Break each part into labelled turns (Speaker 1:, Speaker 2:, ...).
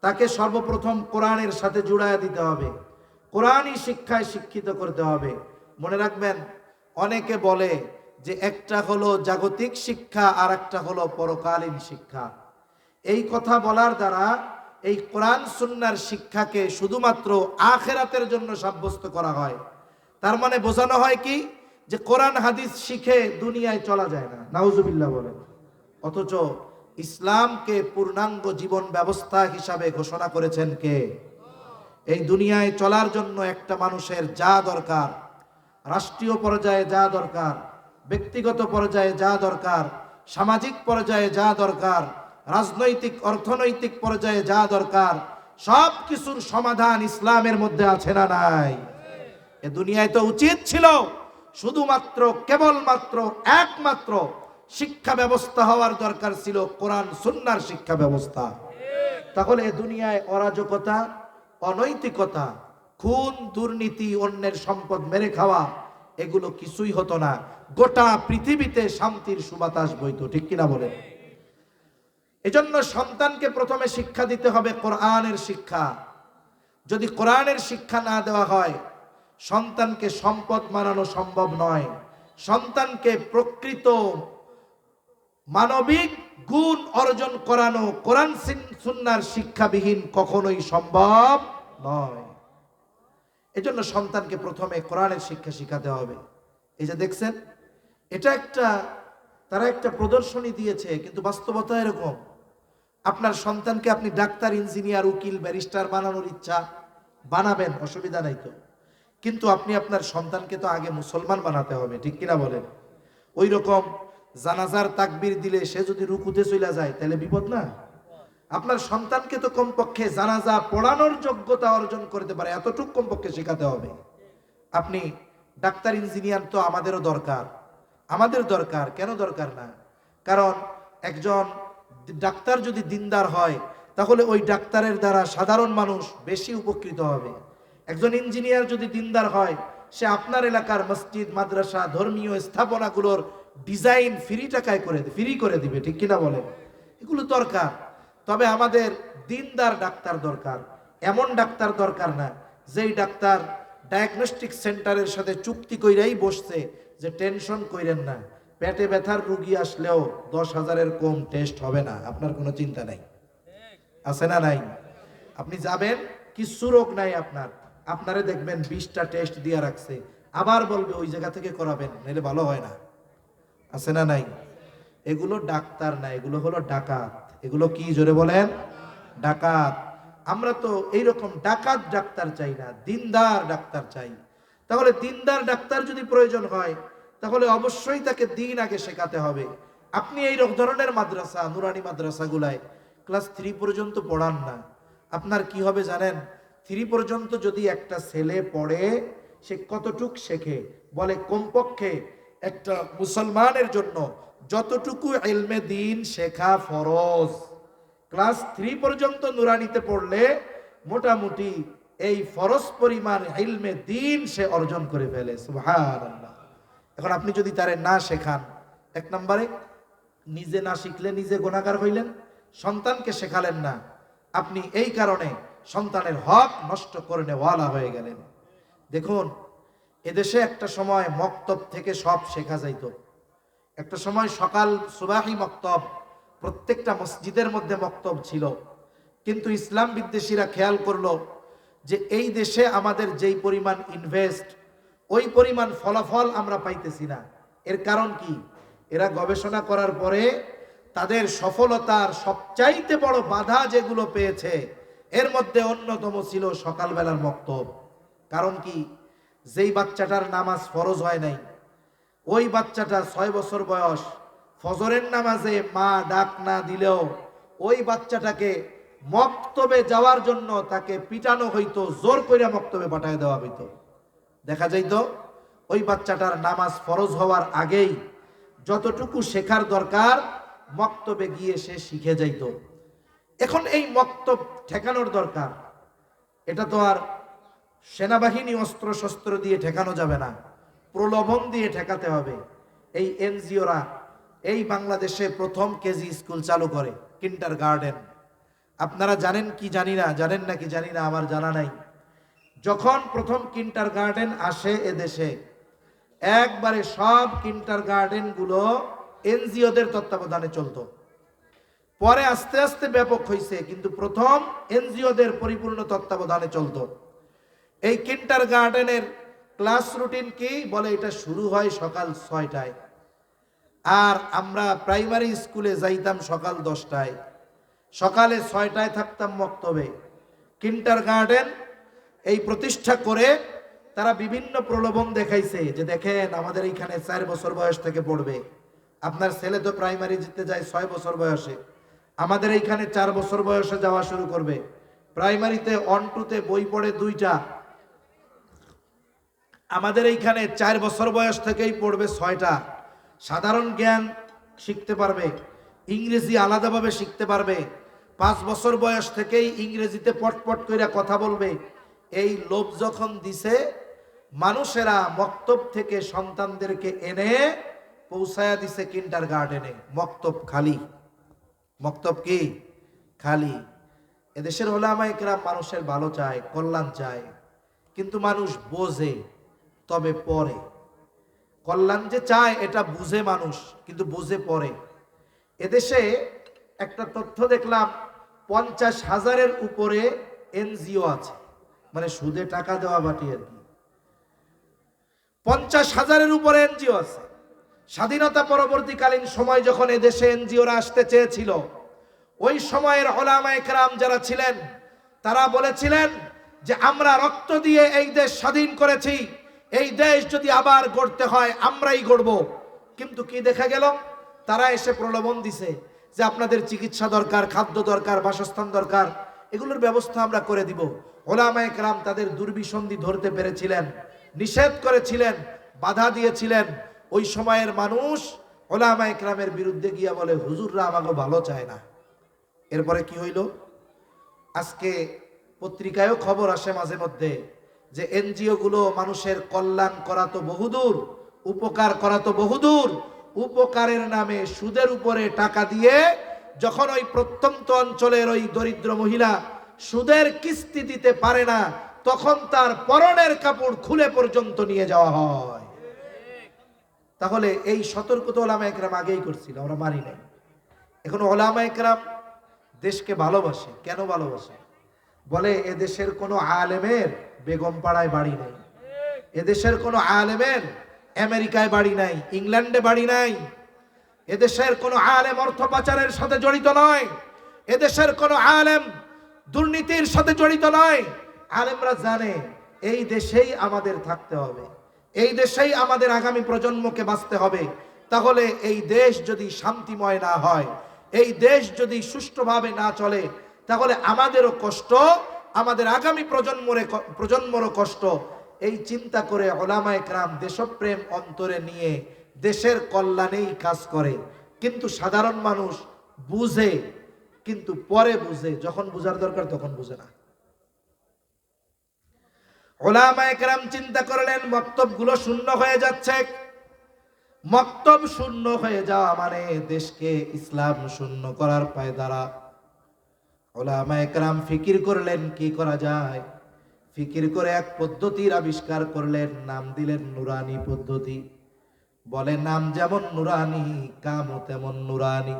Speaker 1: তাকে সর্বপ্রথম কোরআনের সাথে জুড়ায় দিতে হবে। কোরআনই শিক্ষায় শিক্ষিত করতে হবে। মনে রাখবেন, অনেকে বলে যে একটা হলো জাগতিক শিক্ষা আর একটা হলো পরকালীন শিক্ষা। এই কথা বলার দ্বারা এই কোরআন সুন্নার শিক্ষাকে শুধুমাত্র আখেরাতের জন্য সাব্যস্ত করা হয়। তার মানে বোঝানো হয় কি? যে কোরআন হাদিস শিখে দুনিয়ায় চলা যায় না। নাউজুবিল্লাহ বলেন। অথচ ইসলামকে পূর্ণাঙ্গ জীবন ব্যবস্থা হিসাবে ঘোষণা করেছেন কে? এই দুনিয়ায় চলার জন্য একটা মানুষের যা দরকার, রাষ্ট্রীয় পর্যায়ে যা দরকার, ব্যক্তিগত পর্যায়ে যা দরকার, সামাজিক পর্যায়ে যা দরকার, রাজনৈতিক, অর্থনৈতিক পর্যায়ে যা দরকার সব কিছুর সমাধান ইসলামের মধ্যে আছে না নাই? এ দুনিয়ায় তো উচিত ছিল শুধুমাত্র, কেবলমাত্র, একমাত্র শিক্ষা ব্যবস্থা হওয়ার দরকার ছিল, কোরআন, সুন্নার শিক্ষা ব্যবস্থা। তাহলে দুনিয়ায় অরাজকতা, অনৈতিকতা, খুন, দুর্নীতি, অন্যের সম্পদ মেরে খাওয়া, এগুলো কিছুই হতো না। গোটা পৃথিবীতে শান্তির সুবাতাস বইতো, ঠিক কিনা বলেন? এজন্য সন্তানকে প্রথমে শিক্ষা দিতে হবে কোরআনের শিক্ষা। যদি কোরআনের শিক্ষা না দেওয়া হয়, সন্তানকে সম্পদ মানানো সম্ভব নয়। সন্তানকে প্রকৃত মানবিক গুণ অর্জন করানো কোরআন সিন- সুন্নার শিক্ষাবিহীন কখনোই সম্ভব নয়। এজন্য সন্তানকে প্রথমে কোরআনের শিক্ষা শিখাতে হবে। এই যে দেখছেন, এটা একটা, তারা একটা প্রদর্শনী দিয়েছে, কিন্তু বাস্তবতা এরকম। আপনার সন্তানকে আপনি ডাক্তার, ইঞ্জিনিয়ার, উকিল, ব্যারিস্টার বানানোর ইচ্ছা, বানাবেন, অসুবিধা নাই তো। কিন্তু আপনি আপনার সন্তানকে তো আগে মুসলমান বানাতে হবে, ঠিক কিনা বলেন? ওই রকম জানাজার তাকবির দিলে সে যদি রুকুতে চলে যায়, তাহলে বিপদ না? আপনার সন্তানকে তো কমপক্ষে জানাজা পড়ানোর যোগ্যতা অর্জন করতে পারে, এতটুকু কমপক্ষে শেখাতে হবে। আপনি ডাক্তার, ইঞ্জিনিয়ার তো আমাদেরও দরকার। আমাদের দরকার, কেন দরকার না? কারণ একজন ডাক্তার যদি দিনদার হয়, তাহলে ওই ডাক্তারের দ্বারা সাধারণ মানুষ বেশি উপকৃত হবে। একজন ইঞ্জিনিয়ার যদি দিনদার হয়, সে আপনার এলাকার মসজিদ, মাদ্রাসা, ধর্মীয় স্থাপনাগুলোর ডিজাইন ফ্রি টাকায় করে ফ্রি করে দিবে, ঠিক কিনা বলেন? এগুলো দরকার। তবে আমাদের দিনদার ডাক্তার দরকার। এমন ডাক্তার দরকার না, যেই ডাক্তার ডায়াগনস্টিক সেন্টারের সাথে চুক্তি কইরাই বসছে যে টেনশন কইরেন না। পেটে ব্যথার রুগী আসলেও দশ হাজারের কম টেস্ট হবে না, আপনার কোনো চিন্তা নাই। আছে না নাই? আপনি যাবেন কিছু রোগ নাই আপনার। আপনারে দেখবেন বিশটা টেস্ট দিয়ে রাখছে। আবার বলবে ওই জায়গা থেকে করাবেন নাহলে ভালো হয় না। আছে না নাই? এগুলো ডাক্তার না, এগুলো হলো ডাকাত। এগুলো কি জোরে বলেন? ডাকাত। আমরা তো এইরকম ডাকাত ডাক্তার চাই না, দিনদার ডাক্তার চাই। তাহলে দিনদার ডাক্তার যদি প্রয়োজন হয়, তাহলে অবশ্যই তাকে দিন আগে শেখাতে হবে। আপনি এই ধরনের মাদ্রাসা, নুরানি মাদ্রাসাগুলায় ক্লাস থ্রি পর্যন্ত পড়ান না। আপনার কি হবে জানেন? থ্রি পর্যন্ত যদি একটা ছেলে পড়ে, সে কতটুক শেখে? বলে কমপক্ষে একটা মুসলমানের জন্য যতটুকু এলমে দিন শেখা ফরজ। ক্লাস থ্রি পর্যন্ত নুরানিতে পড়লে মোটামুটি এই ফরজ পরিমাণ ইলমে দিন সে অর্জন করে ফেলে, সুবহানাল্লাহ। এখন আপনি যদি তারে না শেখান, এক নম্বরে, নিজে না শিখলে নিজে গোনাগার হইলেন, সন্তানকে শেখালেন না, আপনি এই কারণে সন্তানের হক নষ্ট করে নেওয়ালা হয়ে গেলেন। দেখুন এদেশে একটা সময় মক্তব থেকে সব শেখা যাইত। একটা সময় সকাল সুবাহি মক্তব, প্রত্যেকটা মসজিদের মধ্যে মক্তব ছিল। কিন্তু ইসলাম বিদ্বেষীরা খেয়াল করল যে এই দেশে আমাদের যেই পরিমাণ ইনভেস্ট ওই পরিমাণ ফলাফল আমরা পাইতেছি না। এর কারণ কি? এরা গবেষণা করার পরে তাদের সফলতার সবচাইতে বড় বাধা যেগুলো পেয়েছে, এর মধ্যে অন্যতম ছিল সকালবেলার মক্তব। কারণ কি? যেই বাচ্চাটার নামাজ ফরজ হয় নাই, ওই বাচ্চাটা ছয় বছর বয়স, ফজরের নামাজে মা ডাক না দিলেও ওই বাচ্চাটাকে মক্তবে যাওয়ার জন্য তাকে পিটানো হইতো, জোর করে মক্তবে পাঠায় দেওয়া হইতো। দেখা যাইত, ওই বাচ্চাটার নামাজ ফরজ হওয়ার আগেই যতটুকু শেখার দরকার, মক্তবে গিয়ে সে শিখে যাইত। এখন এই মক্তব ঠেকানোর দরকার। এটা তো আর সেনাবাহিনী অস্ত্র শস্ত্র দিয়ে ঠেকানো যাবে না, প্রলোভন দিয়ে ঠেকাতে হবে। এই এনজিওরা এই বাংলাদেশে প্রথম কেজি স্কুল চালু করে কিন্টার গার্ডেন আপনারা জানেন কি জানি না, জানেন নাকি জানি না, আমার জানা নাই। যখন প্রথম কিন্টার গার্ডেন আসে এদেশে একবারে সব কিন্টার গার্ডেনগুলো এনজিওদের তত্ত্বাবধানে চলতো। পরে আস্তে আস্তে ব্যাপক হয়েছে কিন্তু প্রথম এনজিওদের পরিপূর্ণ তত্ত্বাবধানে চলতো। এই কিন্টার গার্ডেনের ক্লাস রুটিন কি? বলে এটা শুরু হয় সকাল ছয়টায়। আর আমরা প্রাইমারি স্কুলে যাইতাম সকাল দশটায়। সকালে ছয়টায় থাকতাম মক্তবে। কিন্টার গার্ডেন এই প্রতিষ্ঠা করে তারা বিভিন্ন প্রলোভন দেখাইছে যে দেখেন আমাদের এইখানে চার বছর বয়স থেকে পড়বে। আপনার ছেলে তো প্রাইমারি যেতে যায় ছয় বছর বয়সে। আমাদের এইখানে চার বছর বয়সে যাওয়া শুরু করবে। প্রাইমারিতে অন টুতে বই পড়ে দুইটা। আমাদের এইখানে চার বছর বয়স থেকেই পড়বে ছয়টা। সাধারণ জ্ঞান শিখতে পারবে, ইংরেজি আলাদাভাবে শিখতে পারবে। পাঁচ বছর বয়স থেকেই ইংরেজিতে পটপট করে কথা বলবে। এই লোভ যখন দিছে, মানুষেরা মক্তব থেকে সন্তানদেরকে এনে পৌঁছায়া দিছে কিন্টার গার্ডেনে। মক্তব খালি। মক্তব কি? খালি। এদেশের ওলামা একরাম মানুষের ভালো চায়, কল্যাণ চায়, কিন্তু মানুষ বোঝে। তবে পরে। কল্যাণ যে চায়, এটা বুঝে মানুষ, কিন্তু বুঝে পরে। এদেশে একটা তথ্য দেখলাম, পঞ্চাশ হাজারের উপরে এনজিও আছে মানে সুদে টাকা দেওয়া বাটি আর কি। পঞ্চাশ হাজারের উপরে এনজিও আছে। স্বাধীনতা পরবর্তীকালীন সময় যখন এদেশে এনজিওরা আসতে চেয়েছিল, ওই সময়ের ওলামা একরাম যারা ছিলেন, তারা বলেছিলেন যে, আমরা রক্ত দিয়ে এই দেশ স্বাধীন করেছি এই দেশ যদি আবার গড়তে হয়, আমরাই গড়ব। কিন্তু কি দেখা গেল? তারা এসে প্রলোভন দিছে যে আপনাদের চিকিৎসা দরকার, খাদ্য দরকার, বাসস্থান দরকার, এগুলোর ব্যবস্থা আমরা করে দিব। ওলামা একরাম তাদের দুর্বিসন্ধি ধরতে পেরেছিলেন, নিষেধ করেছিলেন, বাধা দিয়েছিলেন। ওই সময়ের মানুষ ওলামা একরামের বিরুদ্ধে গিয়া বলে, হুজুররা আমাকে ভালো চায় না। এরপরে কি হইল? আজকে পত্রিকায়ও খবর আসে মাঝে মধ্যে যে এনজিও গুলো মানুষের কল্যাণ করা তো বহুদূর, উপকার করা তো বহুদূর, উপকারের নামে সুদের উপরে টাকা দিয়ে যখন ওই প্রত্যন্ত অঞ্চলের ওই দরিদ্র মহিলা সুদের কিস্তি দিতে পারে না, তখন তার পরনের কাপড় খুলে পর্যন্ত নিয়ে যাওয়া হয়। তাহলে এই সতর্ক তো ওলামা একরাম আগেই করছিল, আমরা মানি নাই। এখন ওলামা একরাম দেশকে ভালোবাসে, কেন ভালোবাসে? বলে এদেশের কোনো আলেমের বেগম পাড়ায় বাড়ি নেই। এদেশের কোনো আলেমের আমেরিকায় বাড়ি নাই, ইংল্যান্ডে বাড়ি নাই। এদেশের কোনো আলেম অর্থ পাচারের সাথে জড়িত নয়। এদেশের কোনো আলেম দুর্নীতির সাথে জড়িত নয়। আলেমরা জানে, এই দেশেই আমাদের থাকতে হবে। এই দেশেই আমাদের আগামী প্রজন্মকে বাঁচতে হবে। তাহলে এই দেশ যদি শান্তিময় না হয়, এই দেশ যদি সুষ্ঠুভাবে না চলে, তাহলে আমাদেরও কষ্ট আমাদের আগামী প্রজন্মরে প্রজন্মরও কষ্ট, এই চিন্তা করে ওলামা একরাম দেশপ্রেম অন্তরে নিয়ে দেশের কল্যাণেই কাজ করে। কিন্তু সাধারণ মানুষ বুঝে, কিন্তু পরে বুঝে, যখন বুঝার দরকার তখন বুঝে না। ওলামা একরাম চিন্তা করলেন, বক্তব্যগুলো শূন্য হয়ে যাচ্ছে। মক্তব শূন্য হয়ে যাওয়া মানে দেশকে ইসলাম শূন্য করার পায় দ্বারা ওলামা একরাম ফিকির করলেন, কি করা যায়? ফিকির করে এক পদ্ধতির আবিষ্কার করলেন, নাম দিলেন নুরানি পদ্ধতি। বলে, নাম যেমন নুরানি, কামও তেমন নুরানি।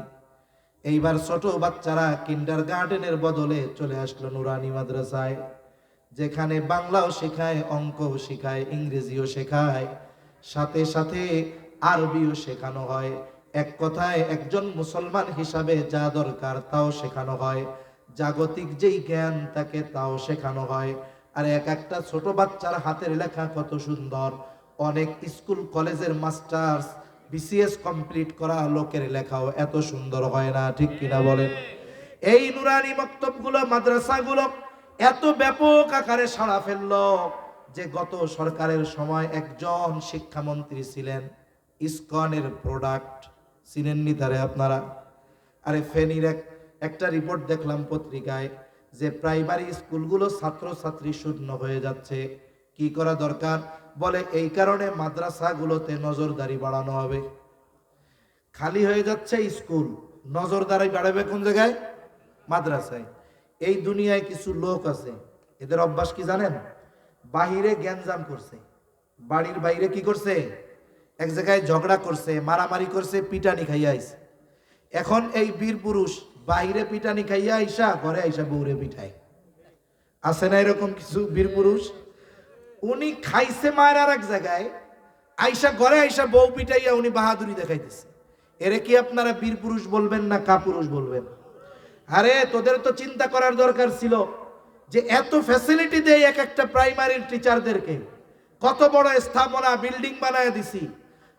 Speaker 1: এইবার ছোট বাচ্চারা কিন্ডার গার্ডেনের বদলে চলে আসলো নুরানি মাদ্রাসায়, যেখানে বাংলাও শেখায়, অঙ্কও শেখায়, ইংরেজিও শেখায়। সাথে সাথে আরবিও শেখানো হয়। এক কথায়, একজন মুসলমান হিসাবে যা দরকার তাও শেখানো হয়। জাগতিক যেই জ্ঞান তাকে তাও শেখানো হয়। আর এক একটা ছোট বাচ্চার হাতের লেখা কত সুন্দর। অনেক স্কুল, কলেজের মাস্টার্স, বিসিএস কমপ্লিট করা লোকের লেখাও এত সুন্দর হয় না, ঠিক কিনা বলেন? এই নুরানি মক্তবগুলো মাদ্রাসাগুলো এত ব্যাপক আকারে সাড়া ফেলল যে গত সরকারের সময় একজন শিক্ষামন্ত্রী ছিলেন, ইসকনের প্রোডাক্ট চিনেননি তারে আপনারা? আরে ফেনীর এক একটা রিপোর্ট দেখলাম পত্রিকায় যে প্রাইমারি স্কুলগুলো ছাত্রছাত্রী শূন্য হয়ে যাচ্ছে। কি করা দরকার? বলে, এই কারণে মাদ্রাসাগুলোতে নজরদারি বাড়ানো হবে। খালি হয়ে যাচ্ছে স্কুল। নজরদারি বাড়াবে কোন জায়গায়? মাদ্রাসায়। এই দুনিয়ায় কিছু লোক আছে। এদের অভ্যাস কি জানেন? বাহিরে গ্যাঞ্জাম করছে। বাড়ির বাইরে কি করছে? এক জায়গায় ঝগড়া করছে, মারামারি করছে, পিটানি খাইয়া আইছে। এখন এই বীর পুরুষ বাইরে পিটানি খাইয়া আইসা, ঘরে আইসা বউরে পিঠায়। আছে না এরকম কিছু বীর পুরুষ? উনি খাইছে মায়ের এক জায়গায়, আইসা ঘরে আইসা বউ পিটাইয়া উনি বাহাদুরি দেখাইতেছে। এরে কি আপনারা বীর পুরুষ বলবেন না কাপুরুষ বলবেন? আরে, তোদের তো চিন্তা করার দরকার ছিল যে এত ফ্যাসিলিটি দেয় এক একটা প্রাইমারির টিচারদেরকে কত বড় স্থাপনা বিল্ডিং বানায় দিছি।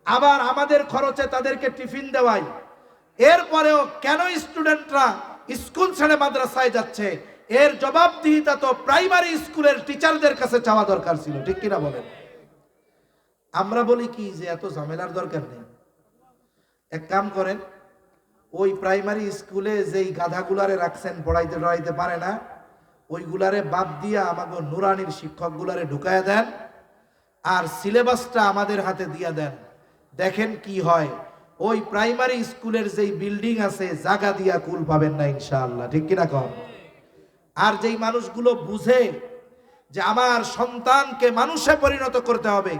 Speaker 1: আবার আমাদের খরচে তাদেরকে টিফিন দেওয়াই। এরপরেও কেন স্টুডেন্টরা স্কুল ছেড়ে মাদ্রাসায় যাচ্ছে? এর জবাবদিহিতা তো প্রাইমারি স্কুলের টিচারদের কাছে চাওয়া দরকার ছিল, ঠিক কিনা বলেন? আমরা বলি কি যে এত ঝামেলার দরকার নেই। এক কাম করেন, ওই প্রাইমারি স্কুলে যেই গাধাগুলারে রাখছেন, পড়াইতে টড়াইতে পারে না, ওইগুলারে বাদ দিয়া আমাকে নুরানির শিক্ষকগুলারে ঢুকায় দেন, আর সিলেবাসটা আমাদের হাতে দিয়া দেন। দেখেন কি হয়। ওই প্রাইমারি স্কুলের যেই বিল্ডিং আছে জায়গা দিয়া কুল পাবেন না ইনশাআল্লাহ। ঠিক কিনা কম আর যেই মানুষগুলো বুঝে যে আমার সন্তানকে মানুষে পরিণত করতে হবে,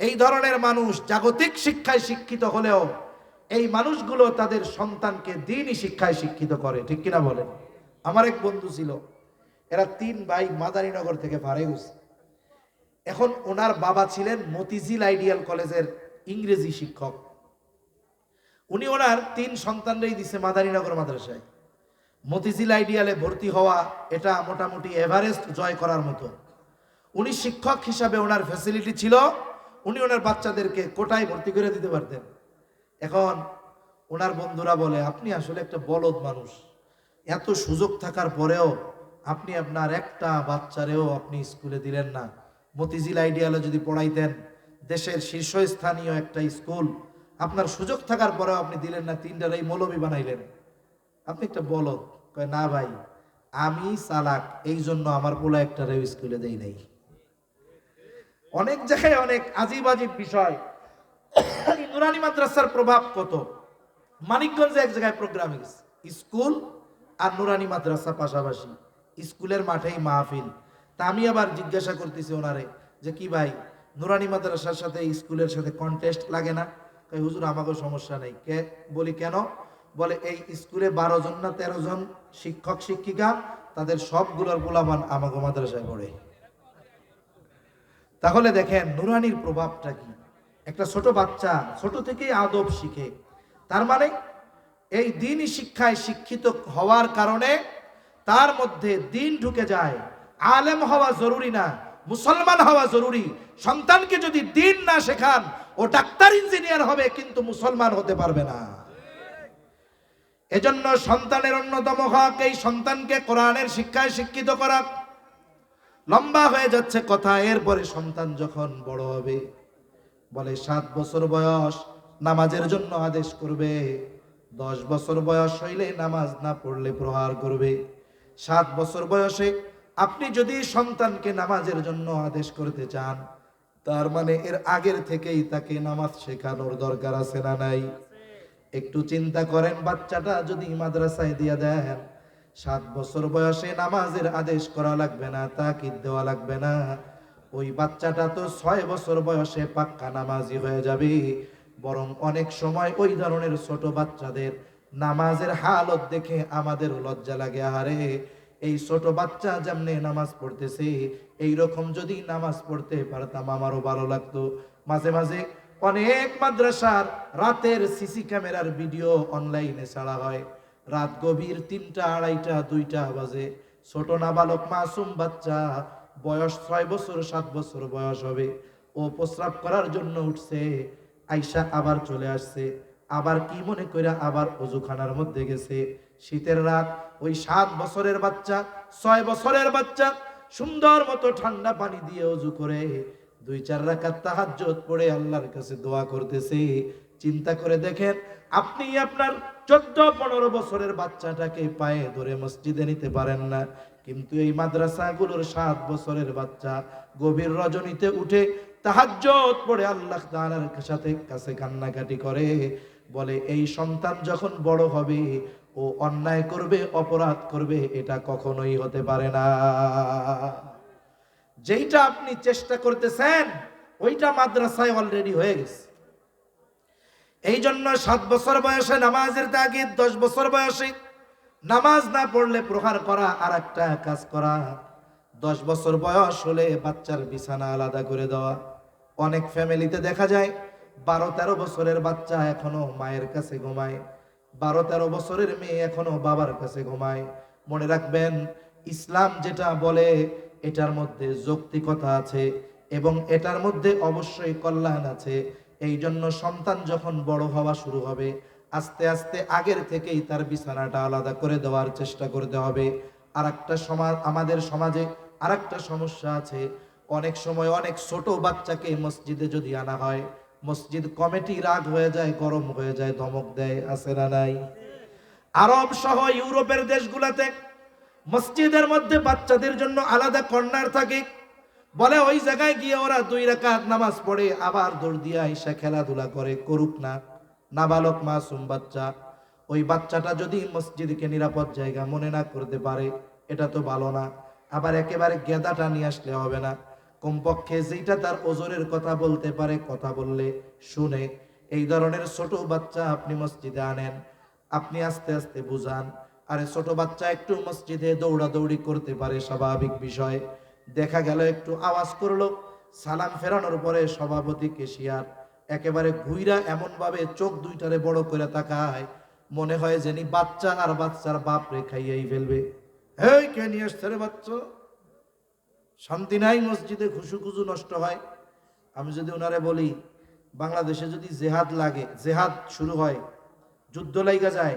Speaker 1: এই ধরনের মানুষ জাগতিক শিক্ষায় শিক্ষিত হলেও এই মানুষগুলো তাদের সন্তানকে দিনই শিক্ষায় শিক্ষিত করে। ঠিক কিনা বলেন? আমার এক বন্ধু ছিল, এরা তিন ভাই মাদারীনগর থেকে ভাড়ে গেছে এখন ওনার বাবা ছিলেন মতিঝিল আইডিয়াল কলেজের ইংরেজি শিক্ষক। উনি ওনার তিন সন্তানরাই দিছে মাদারীনগর মাদ্রাসায়। মতিঝিল আইডিয়ালে ভর্তি হওয়া এটা মোটামুটি এভারেস্ট জয় করার মতো। উনি শিক্ষক হিসাবে ওনার ফ্যাসিলিটি ছিল, উনি ওনার বাচ্চাদেরকে কোটায় ভর্তি করে দিতে পারতেন। এখন ওনার বন্ধুরা বলে, আপনি আসলে একটা বলদ মানুষ। এত সুযোগ থাকার পরেও আপনি আপনার একটা বাচ্চারেও আপনি স্কুলে দিলেন না। মতিঝিল আইডিয়ালে যদি পড়াইতেন, দেশের শীর্ষস্থানীয় একটা স্কুল আপনার সুযোগ থাকার পরেও আপনি দিলেন না, তিনটার এই মৌলবি বানাইলেন। আপনি একটা বলদ, কয়, না ভাই, আমি চালাক এই জন্য আমার পোলা একটা রেও স্কুলে দেই নাই। অনেক জায়গায় অনেক আজিব আজিব বিষয় নুরানি মাদ্রাসার প্রভাব কত? মানিকগঞ্জে এক জায়গায় প্রোগ্রাম স্কুল আর নুরানি মাদ্রাসা পাশাপাশি। স্কুলের মাঠেই মাহফিল। তা আমি আবার জিজ্ঞাসা করতেছি ওনারে যে, কি ভাই, নুরানি মাদ্রাসার সাথে স্কুলের সাথে কন্টেস্ট লাগে না? কই হুজুর আমাকে সমস্যা নেই। কে? বলি, কেন? বলে, এই স্কুলে বারো জন না তেরো জন শিক্ষক, শিক্ষিকা, তাদের সবগুলোর গোলামান আমাকে মাদ্রাসায় পড়ে। তাহলে দেখেন, নুরানির প্রভাবটা কি? একটা ছোট বাচ্চা ছোট থেকেই আদব শিখে। তার মানে এই দিনই শিক্ষায় শিক্ষিত হওয়ার কারণে তার মধ্যে দিন ঢুকে যায়। আলেম হওয়া জরুরি না। মুসলমান হওয়া জরুরি। সন্তানকে যদি দিন না শেখান, ও ডাক্তার, ইঞ্জিনিয়ার হবে, কিন্তু মুসলমান হতে পারবে না। এজন্য সন্তানের অন্যতম হক, এই সন্তানকে কোরআনের শিক্ষায় শিক্ষিত করা। লম্বা হয়ে যাচ্ছে কথা, এরপরে সন্তান যখন বড় হবে, বলে সাত বছর বয়স, নামাজের জন্য আদেশ করবে। দশ বছর বয়স হইলে নামাজ না পড়লে প্রহার করবে। সাত বছর বয়সে আপনি যদি সন্তানকে নামাজের জন্য আদেশ করতে চান, তার মানে এর আগের থেকেই তাকে নামাজ শেখানোর দরকার আছে না নাই? একটু চিন্তা করেন, বাচ্চাটা যদি মাদ্রাসায় দিয়ে দেন, সাত বছর বয়সে নামাজের আদেশ করা লাগবে না, তাকিদ দেওয়া লাগবে না। ওই বাচ্চাটা তো ছয় বছর বয়সে পাক্কা নামাজি হয়ে যাবে। বরং অনেক সময় ওই ধরনের ছোট বাচ্চাদের নামাজের হালত দেখে আমাদের লজ্জা লাগে। আরে এই ছোট বাচ্চা যেমনে নামাজ পড়তেছে এই রকম যদি নামাজ পড়তে পারতাম আমারও ভালো লাগতো। মাঝে মাঝে অনেক মাদ্রাসার রাতের সিসি ক্যামেরার ভিডিও অনলাইনে ছাড়া হয়। রাত গভীর তিনটা, আড়াইটা, দুইটা বাজে। ছোট নাবালক মাসুম বাচ্চা, বয়স ছয় বছর, সাত বছর বয়স হবে। ও প্রস্রাব করার জন্য উঠছে, আইসা আবার চলে আসছে। আবার কি মনে করে আবার অজুখানার মধ্যে গেছে? শীতের রাত, ওই সাত বছরের বাচ্চা, ছয় বছরের বাচ্চা, সুন্দর মতো ঠান্ডা পানি দিয়ে অজু করে। দুই চার রাকাত তাহাজ্জুদ পড়ে আল্লাহর কাছে দোয়া করতেছে। চিন্তা করে দেখেন, আপনি আপনার চোদ্দ পনেরো বছরের বাচ্চাটাকে পায়ে ধরে মসজিদে নিতে পারেন না। কিন্তু এই মাদ্রাসাগুলোর সাত বছরের বাচ্চা গভীর রজনীতে উঠে তাহাজ্জুদ পড়ে আল্লাহ তাআলার সাথে কাছে কান্নাকাটি করে। বলে, এই সন্তান যখন বড় হবে, ও অন্যায় করবে, অপরাধ করবে, এটা কখনোই হতে পারে না। যেইটা আপনি চেষ্টা করতেছেন, ওইটা মাদ্রাসায় অলরেডি হয়ে গেছে। এই জন্য সাত বছর বয়সে নামাজের তাগিদ দশ বছর বয়সে নামাজ না পড়লে প্রহার করা আর একটা কাজ করা। দশ বছর বয়স হলে বাচ্চার বিছানা আলাদা করে দেওয়া। অনেক ফ্যামিলিতে দেখা যায় বারো তেরো বছরের বাচ্চা এখনও মায়ের কাছে ঘুমায়। বারো তেরো বছরের মেয়ে এখনও বাবার কাছে ঘুমায়। মনে রাখবেন, ইসলাম যেটা বলে, এটার মধ্যে যৌক্তিকতা আছে এবং এটার মধ্যে অবশ্যই কল্যাণ আছে। এই জন্য সন্তান যখন বড় হওয়া শুরু হবে, আস্তে আস্তে আগের থেকেই তার বিছানাটা আলাদা করে দেওয়ার চেষ্টা করতে হবে। আর একটা সমাজ, আমাদের সমাজে আর একটা সমস্যা আছে। অনেক সময় অনেক ছোট বাচ্চাকে মসজিদে যদি আনা হয় মসজিদ কমিটি রাগ হয়ে যায়, গরম হয়ে যায়, ধমক দেয়, আছে না নাই? আরব সহ ইউরোপের দেশগুলোতে মসজিদের মধ্যে বাচ্চাদের জন্য আলাদা কর্নার থাকে। বলে ওই জায়গায় গিয়ে ওরা দুই রাকাত নামাজ পড়ে, আবার দৌড় দিয়ে এসে খেলাধুলা করে, করুক না। নাবালক মাসুম বাচ্চা, ওই বাচ্চাটা যদি মসজিদকে নিরাপদ জায়গা মনে না করতে পারে, এটা তো ভালো না। আবার একেবারে গেদাটা নিয়ে আসলে হবে না। কমপক্ষে যেটা তার ওজনের কথা বলতে পারে, কথা বললে শুনে এই ধরনের ছোট বাচ্চা আপনি মসজিদে আনেন, আপনি আস্তে আস্তে বুঝান। আরে ছোট বাচ্চা একটু মসজিদে দৌড়াদৌড়ি করতে পারে, স্বাভাবিক বিষয়। দেখা গেল একটু আওয়াজ করল, সালাম ফেরানোর পরে সভাপতি কেশিয়ার একেবারে ঘুইরা এমন ভাবে চোখ দুইটারে বড় করে তাকায়, মনে হয় যেনি বাচ্চা আর বাচ্চার বাপ রে খাইয়াই ফেলবে। এই কে নিয়ে আসছে বাচ্চা? শান্তি নাই, মসজিদে খুশু খুশু নষ্ট হয়। আমি যদি ওনারে বলি, বাংলাদেশে যদি জেহাদ লাগে, জেহাদ শুরু হয়, যুদ্ধ লাইগা যায়,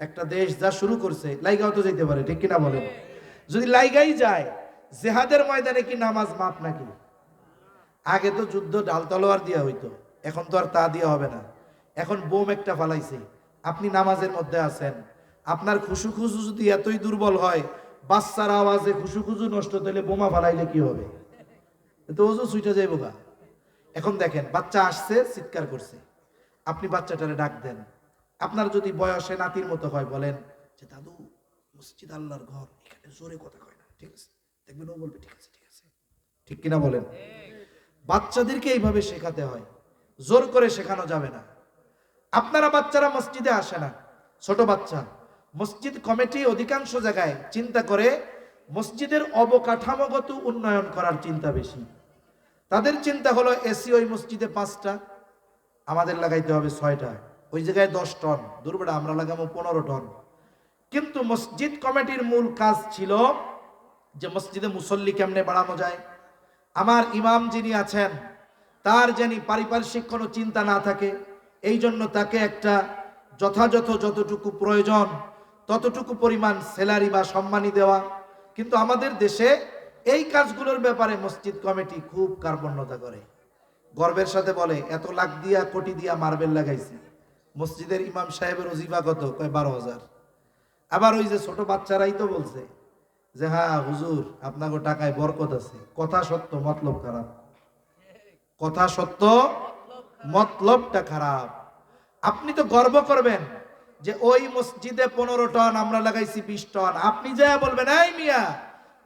Speaker 1: একটা দেশ যা শুরু করছে, লাইগাও তো যেতে পারে, ঠিক কিনা বলেন? যদি লাইগাই যায়, জেহাদের ময়দানে কি নামাজ মাপ নাকি? আগে তো যুদ্ধ ডাল তলোয়ার দিয়া হইতো, এখন তো আর তা দিয়া হবে না। এখন বোম একটা ফালাইছে, আপনি নামাজের মধ্যে আছেন, আপনার খুশু খুশু যদি এতই দুর্বল হয় বাচ্চার আওয়াজে খুশু খুশু নষ্ট তাহলে বোমা ফালাইলে কি হবে? তো ওজো সুইটা যাইব গা। এখন দেখেন, বাচ্চা আসছে, চিৎকার করছে। আপনি বাচ্চাটারে ডাক দেন। আপনার যদি বয়সে নাতির মতো হয়, বলেন যে, দাদু, মসজিদ আল্লাহর ঘর, এখানে জোরে কথা কয় না, ঠিক আছে? দেখবেন ও বলবে, ঠিক আছে ঠিক আছে। ঠিক কিনা বলেন? বাচ্চাদেরকে এইভাবে শেখাতে হয়। জোর করে শেখানো যাবে না। আপনারা বাচ্চারা মসজিদে আসে না। ছোট বাচ্চা। মসজিদ কমিটি অধিকাংশ জায়গায় চিন্তা করে মসজিদের অবকাঠামোগত উন্নয়ন করার চিন্তা বেশি। তাদের চিন্তা হলো এসি ওই মসজিদে পাঁচটা, আমাদের লাগাইতে হবে ছয়টা, ওই জায়গায় দশ টন, দুর্বড়া, আমরা লাগাবো পনেরো টন। কিন্তু মসজিদ কমিটির মূল কাজ ছিল যে মসজিদে মুসল্লি কেমনে বাড়ানো যায়। আমার ইমাম যিনি আছেন, তার যেন পারিপার্শ্বিক কোনো চিন্তা না থাকে এই জন্য তাকে একটা যথাযথ যতটুকু প্রয়োজন ততটুকু পরিমাণ স্যালারি বা সম্মানী দেওয়া। কিন্তু আমাদের দেশে এই কাজগুলোর ব্যাপারে মসজিদ কমিটি খুব কার্পণ্যতা করে। গর্বের সাথে বলে, এত লাখ দিয়া, কোটি দিয়া মার্বেল লাগাইছি। মসজিদের ইমাম সাহেবের অজিফা কত? কয়, বারো হাজার। আবার ওই যে ছোট বাচ্চারাই তো বলছে যে হ্যাঁ হুজুর, আপনাকে টাকায় বরকত আছে। কথা সত্য, মতলব খারাপ। কথা সত্য, মতলবটা খারাপ। আপনি তো গর্ব করবেন যে ওই মসজিদে পনেরো টন আমরা লাগাইছি বিশ টন। আপনি যা বলবেন, এই মিয়া,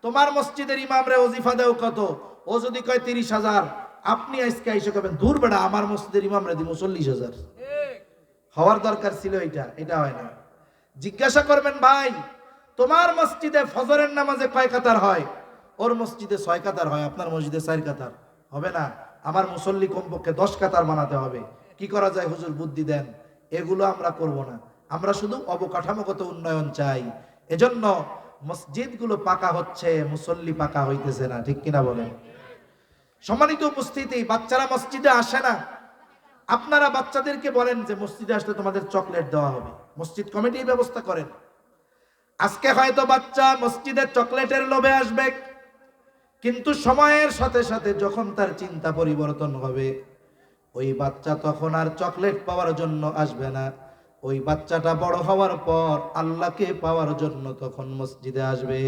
Speaker 1: তোমার মসজিদের ইমামরে ওজিফা দেও কত? ও যদি কয় তিরিশ হাজার, আপনি আজকে এসে কবেন দূর বেড়া, আমার মসজিদের ইমামরে দিব চল্লিশ হাজার। হওয়ার দরকার ছিল এটা এটা হয় না। জিজ্ঞাসা করবেন, ভাই, তোমার মসজিদে ফজরের নামাজে কয় কাতার হয়? ওর মসজিদে ছয় কাতার হয়, আপনার মসজিদে চার কাতার। হবে না, আমার মুসল্লি কমপক্ষে দশ কাতার বানাতে হবে। কি করা যায়, হুজুর, বুদ্ধি দেন। এগুলো আমরা করব না। আমরা শুধু অবকাঠামোগত উন্নয়ন চাই। এজন্য মসজিদগুলো পাকা হচ্ছে, মুসল্লি পাকা হইতেছে না, ঠিক কিনা বলেন? সম্মানিত উপস্থিতি, বাচ্চারা মসজিদে আসে না। আপনারা বাচ্চাদেরকে বলেন যে, মসজিদে আসলে তোমাদের চকলেট দেওয়া হবে। মসজিদ কমিটি ব্যবস্থা করেন। আজকে হয়তো বাচ্চা মসজিদের চকলেটের লোভে আসবে, কিন্তু সময়ের সাথে সাথে যখন তার চিন্তা পরিবর্তন হবে, ওই বাচ্চা তখন আর চকলেট পাওয়ার জন্য আসবে না। ওই বাচ্চাটা বড় হওয়ার পর আল্লাহকে পাওয়ার জন্য তখন মসজিদে আসবে।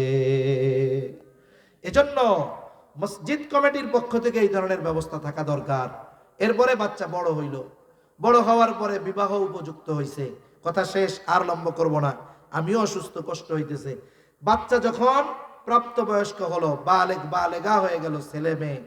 Speaker 1: এজন্য মসজিদ কমিটির পক্ষ থেকে এই ধরনের ব্যবস্থা থাকা দরকার। এরপরে বাচ্চা বড় হইল। বড় হওয়ার পরে বিবাহ উপযুক্ত হইছে। কথা শেষ, আর লম্ব করব না। আমিও অসুস্থ, কষ্ট হইতেছে। বাচ্চা যখন প্রাপ্তবয়স্ক হলো, বালেক বালেগা হয়ে গেল ছেলে মেয়ে